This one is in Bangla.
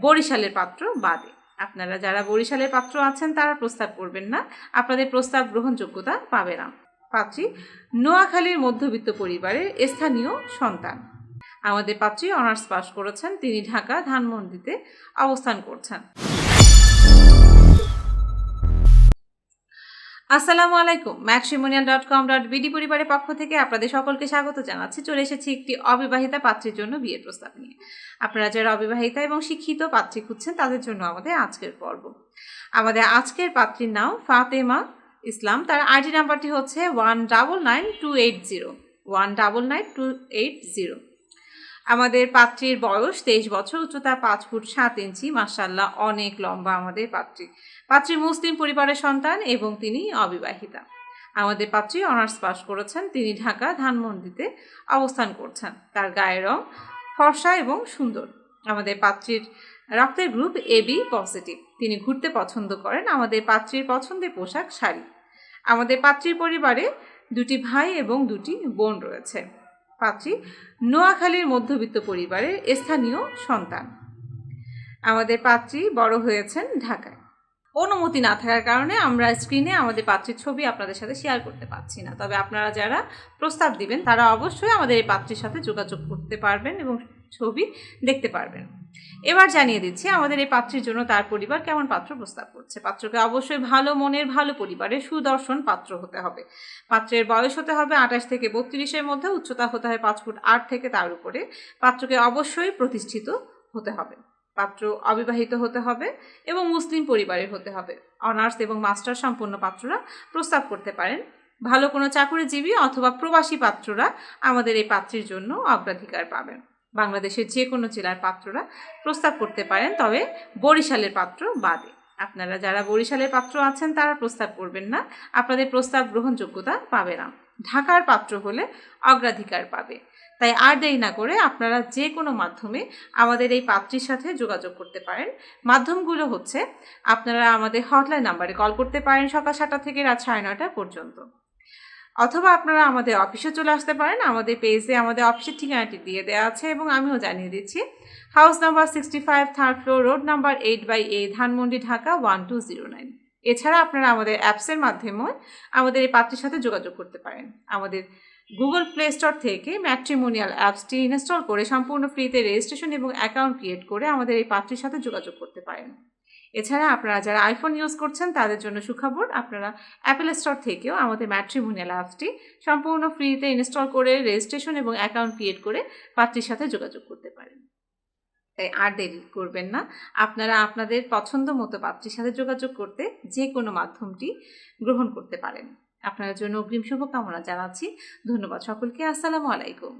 বরিশালের পাত্র বাদে। আপনারা যারা বরিশালের পাত্র আছেন, তারা প্রস্তাব করবেন না। আপনাদের প্রস্তাব গ্রহণযোগ্যতা পাবে না। পাত্রী, নোয়াখালীর মধ্যবিত্ত পরিবারের স্থানীয় সন্তান। আমাদের পাত্রী অনার্স পাশ করেছেন। তিনি ঢাকা ধানমন্ডিতে অবস্থান করছেন। আসসালামু আলাইকুম। Matrimonial dot com dot BD পরিবারের পক্ষ থেকে আপনাদের সকলকে স্বাগত জানাচ্ছি। চলে এসেছি একটি অবিবাহিতা পাত্রীর জন্য বিয়ের প্রস্তাব নিয়ে। আপনারা যারা অবিবাহিতা এবং শিক্ষিত পাত্রী খুঁজছেন, তাদের জন্য আমাদের আজকের পর্ব। আমাদের আজকের পাত্রীর নাম ফাতেমা ইসলাম। তার আইডি নাম্বারটি হচ্ছে one double nine two eight zero. One double nine two eight zero. আমাদের পাত্রীর বয়স তেইশ বছর, উচ্চতা পাঁচ ফুট সাত ইঞ্চি মাসাল্লাহ অনেক লম্বা আমাদের পাত্রী। পাত্রী মুসলিম পরিবারের সন্তান এবং তিনি অবিবাহিতা। আমাদের পাত্রী অনার্স পাশ করেছেন, তিনি ঢাকা ধানমন্ডিতে অবস্থান করছেন। তার গায়ের রং ফর্সা এবং সুন্দর। আমাদের পাত্রীর রক্তের গ্রুপ এবি পজিটিভ। তিনি ঘুরতে পছন্দ করেন আমাদের পাত্রীর পছন্দের পোশাক শাড়ি। আমাদের পাত্রীর পরিবারে দুটি ভাই এবং দুটি বোন রয়েছে। পাত্রী, নোয়াখালীর মধ্যবিত্ত পরিবারের স্থানীয় সন্তান। আমাদের পাত্রী বড় হয়েছেন ঢাকায়। অনুমতি না থাকার কারণে আমরা স্ক্রিনে আমাদের পাত্রীর ছবি আপনাদের সাথে শেয়ার করতে পারছি না। তবে আপনারা যারা প্রস্তাব দিবেন, তারা অবশ্যই আমাদের এই পাত্রীর সাথে যোগাযোগ করতে পারবেন এবং ছবি দেখতে পারবেন। এবার জানিয়ে দিচ্ছি, আমাদের এই পাত্রীর জন্য তার পরিবার কেমন পাত্র প্রস্তাব করছে? পাত্রকে অবশ্যই ভালো মনের, ভালো পরিবারের সুদর্শন পাত্র হতে হবে। পাত্রের বয়স হতে হবে আঠাশ থেকে বত্রিশের মধ্যে, উচ্চতা হতে হয় পাঁচ ফুট আট থেকে তার উপরে। পাত্রকে অবশ্যই প্রতিষ্ঠিত হতে হবে। পাত্র অবিবাহিত হতে হবে এবং মুসলিম পরিবারের হতে হবে। অনার্স এবং মাস্টার সম্পন্ন পাত্ররা প্রস্তাব করতে পারেন, ভালো কোনো চাকুরিজীবী অথবা প্রবাসী পাত্ররা আমাদের এই পাত্রীর জন্য অগ্রাধিকার পাবেন। বাংলাদেশের যে কোনো জেলার পাত্ররা প্রস্তাব করতে পারেন, তবে বরিশালের পাত্র বাদে। আপনারা যারা বরিশালের পাত্র আছেন, তারা প্রস্তাব করবেন না। আপনাদের প্রস্তাব গ্রহণযোগ্যতা পাবে না। ঢাকার পাত্র হলে অগ্রাধিকার পাবে। তাই আর দেরি না করে আপনারা যে কোনো মাধ্যমে আমাদের এই পাত্রীর সাথে যোগাযোগ করতে পারেন। মাধ্যমগুলো হচ্ছে, আপনারা আমাদের হটলাইন নাম্বারে কল করতে পারেন সকাল সাতটা থেকে রাত সাড়ে নয়টা পর্যন্ত। অথবা আপনারা আমাদের অফিসে চলে আসতে পারেন। আমাদের পেজে আমাদের অফিসের ঠিকানাটি দিয়ে দেওয়া আছে এবং আমিও জানিয়ে দিচ্ছি। House number sixty five third floor road number eight by A Dhanmondi Dhaka one two zero nine এছাড়া আপনারা আমাদের অ্যাপসের মাধ্যমেও আমাদের এই পাত্রের সাথে যোগাযোগ করতে পারেন। আমাদের গুগল প্লে স্টোর থেকে ম্যাট্রিমোনিয়াল অ্যাপসটি ইনস্টল করে সম্পূর্ণ ফ্রিতে রেজিস্ট্রেশন এবং অ্যাকাউন্ট ক্রিয়েট করে আমাদের এই পাত্রের সাথে যোগাযোগ করতে পারেন। এছাড়া আপনারা যারা আইফোন ইউজ করছেন, তাদের জন্য সুখবর, আপনারা অ্যাপেল স্টোর থেকেও আমাদের ম্যাট্রিমোনিয়াল অ্যাপসটি সম্পূর্ণ ফ্রিতে ইনস্টল করে রেজিস্ট্রেশন এবং অ্যাকাউন্ট ক্রিয়েট করে পাত্রীর সাথে যোগাযোগ করতে পারেন। তাই আর দেরি করবেন না। আপনারা আপনাদের পছন্দ মতো পাত্রীর সাথে যোগাযোগ করতে যে কোনো মাধ্যমটি গ্রহণ করতে পারেন। আপনার জন্য অগ্রিম শুভকামনা জানাচ্ছি। ধন্যবাদ সকলকে। আসসালামু আলাইকুম।